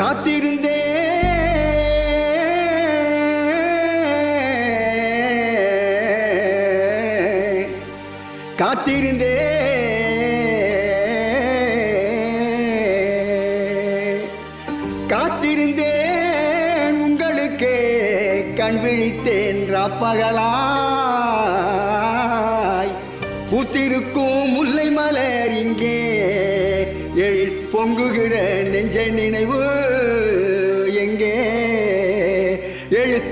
காத்திருந்தே காத்திருந்தே. காத்திருந்தேன் உங்களுக்கே கண் விழித்தேன் ராப்பகலாய். பூத்திருக்கும் முல்லை மலர் இங்கே எழில் பொங்குகிற நெஞ்ச நினைவு.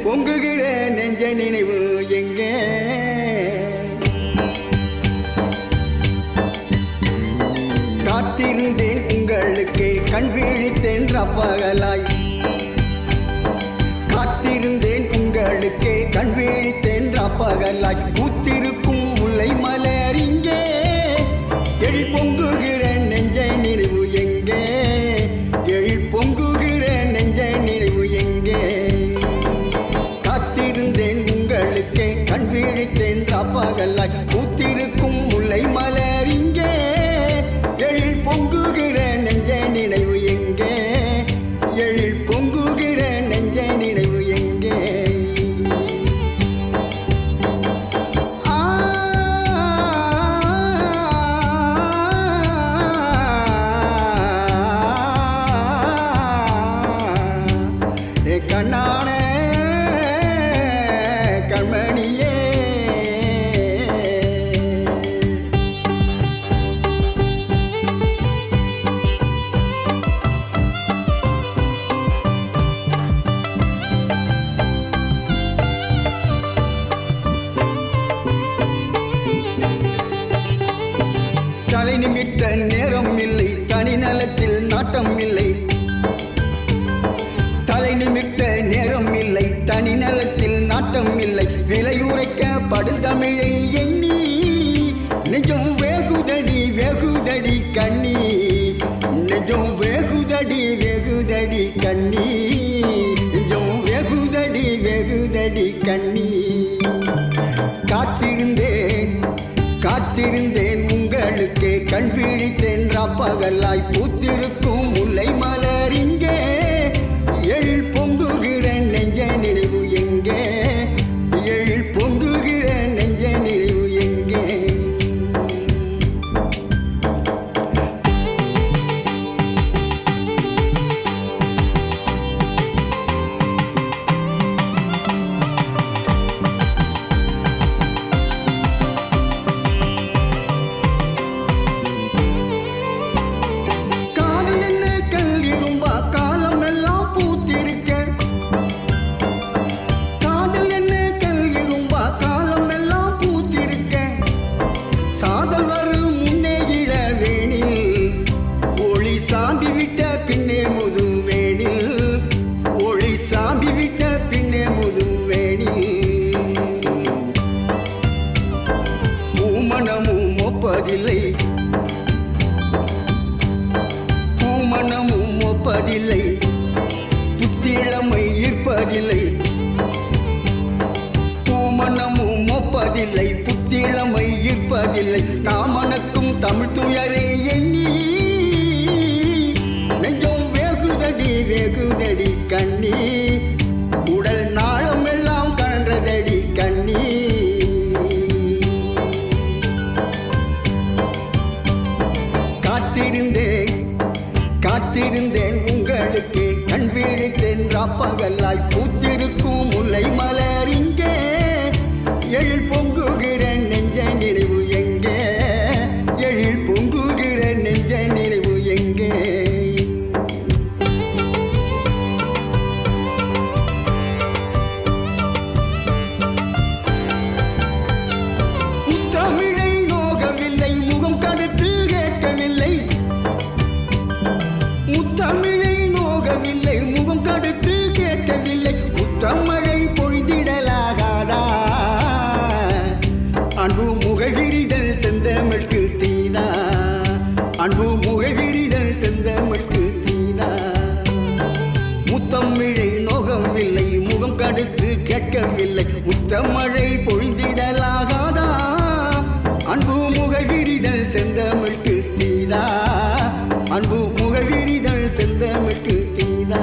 பொங்குகிற நெஞ்ச நினைவு எங்கே? காத்திருந்தேன் உங்களுக்கு கண் விழித்தேன் ரப்பகலாய். காத்திருந்தேன் உங்களுக்கே கண் விழித்தேன் ரப்பகலாய். கூத்தி பொங்குகிற நெஞ்ச நினைவு எங்கே? தலை நேரம் இல்லை தனி நலத்தில் நாட்டம் இல்லை தலை நிமித்த நேரம் இல்லை தனி நலத்தில் நாட்டம் இல்லை விலையுரைக்க படுல் தமிழை எண்ணி நிஜம் வேகுதடி வேகுதடி கண்ணி. நிஜம் வேகுதடி வெகுதடி கண்ணி. நிஜம் வெகுதடி வெகுதடி கண்ணி. காத்திருந்தேன் காத்திருந்தேன். கண்ணுக்கே கண் விழித்தென்றா ராப்பகலாய் பூத்திருக்கும் முல்லை மலர் பூமணமும் புத்திழமை ஈர்ப்பதில்லை பூமனமும் ஒப்பதில்லை. புத்திழமை ஈர்ப்பதில்லை நாமனக்கும் தமிழ் துயரே எண்ணி. நெஞ்சம் வேகுதடி வேகுதடி கண்ணி. உடல் நாளம் எல்லாம் கன்றதடி கண்ணி. காத்திருந்தேன் காத்திருந்தேன் உங்களுக்கு. கண் விழித்தேன் ராப்பகலாய் பூத்திருக்கும் முல்லை மலை கேட்கவில்லை உச்ச மழை பொழிந்திடலாகாதா? அன்பு முகவிரிதல் செந்தமிழ்க்கு நீதா அன்பு முகவிரிதல் செந்தமிழ்க்கு நீதா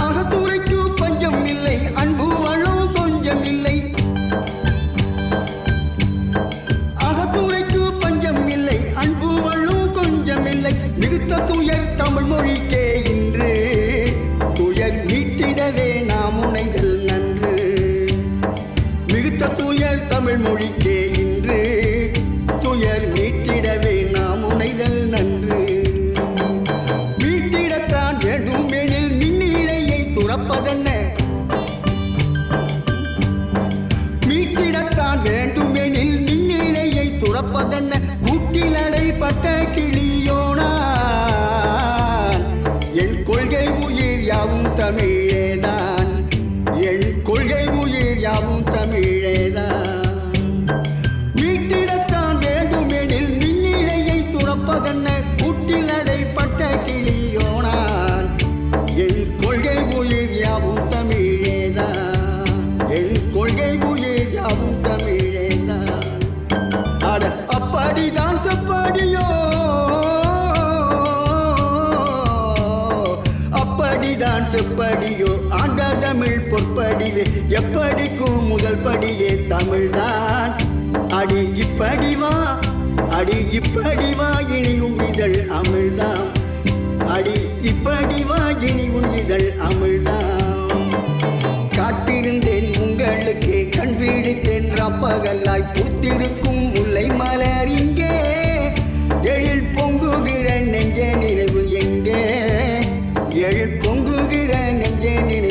அகத்துரைக்கு பஞ்சம் மொழிக்கு துறப்பதென்ன கூட்டில் அடைப்பட்ட கிளியோனான் இது எப்படிக்கும் முதல் படியே தமிழ்தான். அடி இப்படி வா அடி இப்படி வா இனியும் இதழ் அமிழ்தாம். அடி இப்படி வா இனியும் இதழ் அமிழ்தாம். காத்திருந்தேன் உங்களுக்கே கண் வீடித்தேன் ரப்பகல்லாய் பூத்திருக்கும் முல்லை மலர் இங்கே. எழில் பொங்குகிற நெஞ்ச நினைவு எங்கே? எழில் பொங்குகிற நெஞ்ச நினைவு